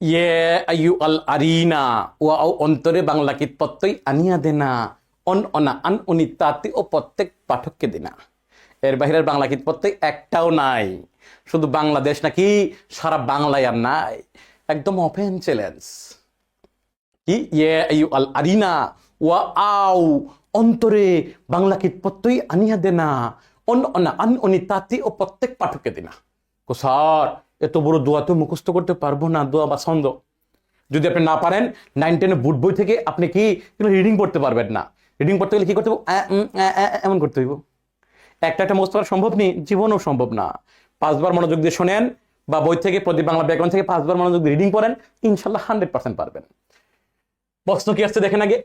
ইয়ে আয়ু আল আরিনা ও অন্তরে বাংলা কীটপত্তই আনিয়া দেনা, অন অনা আন উনি তাতে ও প্রত্যেক পাঠককে দেনা। এর বাহিরের বাংলা কীটপত্তই একটাও নাই। শুধু বাংলাদেশ নাকি সারা বাংলায় আর নাই। একদম ওপেন চ্যালেঞ্জ কি? ইয়ে আয়ু আল আরিনা, ওয়া আও অন্তরে বাংলা কীটপত্তই আনিয়া দেনা, অন অনা আন উনি তাতে ও প্রত্যেক পাঠককে দেনা। কো স্যার এত বড় দোয়া তো মুখস্থ করতে পারব না, দোয়া বা ছন্দ। যদি আপনি না পারেন নাইন টেনের বুট বই থেকে আপনি কি রিডিং পড়তে পারবেন না। রিডিং পড়তে গেলে কি করতে হবে এমন করতে হইব। একটা একটা মুখস্থ করা সম্ভব নেই, জীবনও সম্ভব না। পাঁচবার মনোযোগ দিয়ে শোনেন বা বই থেকে, প্রদীপ বাংলা ব্যাকরণ থেকে পাঁচবার মনোযোগ দিয়ে রিডিং পড়েন, ইনশাল্লাহ হান্ড্রেড পার্সেন্ট পারবেন। প্রশ্ন কি আসছে দেখেন আগে?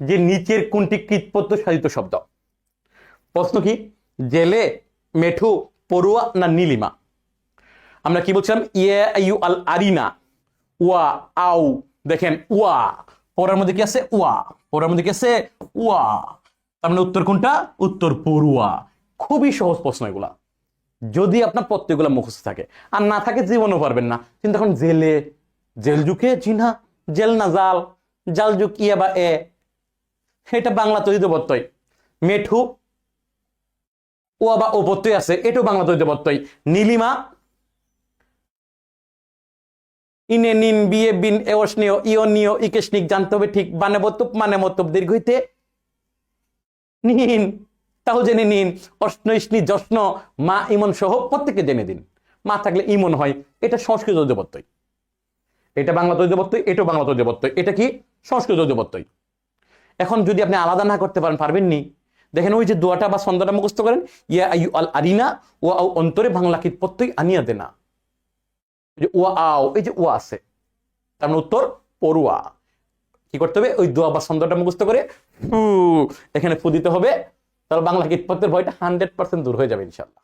যে নিচের কোনটি কৃতপত্য সাধিত শব্দ? প্রশ্ন কি? জেলে, মেঠু, পড়ুয়া না নীলিমা? আমরা কি বলছিলাম? ইয়ে ইউ আল আরিনা। ওয়া আউ দেখেন, ওয়া। পড়ার মধ্যে কি আছে? ওয়া। পড়ার মধ্যে কি আছে? ওয়া। তার মানে উত্তর কোনটা? উত্তর পড়ুয়া। খুবই সহজ প্রশ্ন এগুলা। যদি আপনার প্রত্যেকগুলো মুখস্থ থাকে, আর না থাকে জীবনও পারবেন না। কিন্তু এখন জেলে, জেল যুকে জিনা, জেল না জাল জাল যুগ ইয়ে বা এ। এটা বাংলা তৈরি বর্তই। মেঠু ও বা ও প্রত্যয় আছে, এটাও বাংলা তৈরি বর্তই। নীলিমা ইনে নিন, বিয়ে বিন এওসনীয় ইয়নীয় ইকেশনিক জানতে হবে ঠিক মানে মতব মানে মতব দীর্ঘইতে নিন, তাও জেনে নিন, অশ্ন ইসনি যশ্ন, মা, ইমন সহ প্রত্যেককে জেনে দিন। মা থাকলে ইমন হয়, এটা সংস্কৃত দেবত্তই এটা বাংলা তৈজবত্তই এটাও বাংলা তৈজবত্তই এটা কি সংস্কৃত তৈজবত্তই এখন যদি আপনি আলাদা না করতে পারেন, পারবেন নি? দেখেন ওই যে দোয়াটা বা ছন্দটা মুখস্থ করেন, ইয়া আইউ আল আরিনা ও অন্তরে বাংলা কীটপত্তই আনিয়া দেনা। যে ওয়া আও এই যে ওয়া আছে তার মানে উত্তর পড়ুয়া। কি করতে হবে? ওই দোয়া বা ছন্দটা মুখস্থ করে ফু, এখানে ফু দিতে হবে। তাহলে বাংলা কীটপত্রের ভয়টা হান্ড্রেড পার্সেন্ট দূর হয়ে যাবে ইনশাল্লাহ।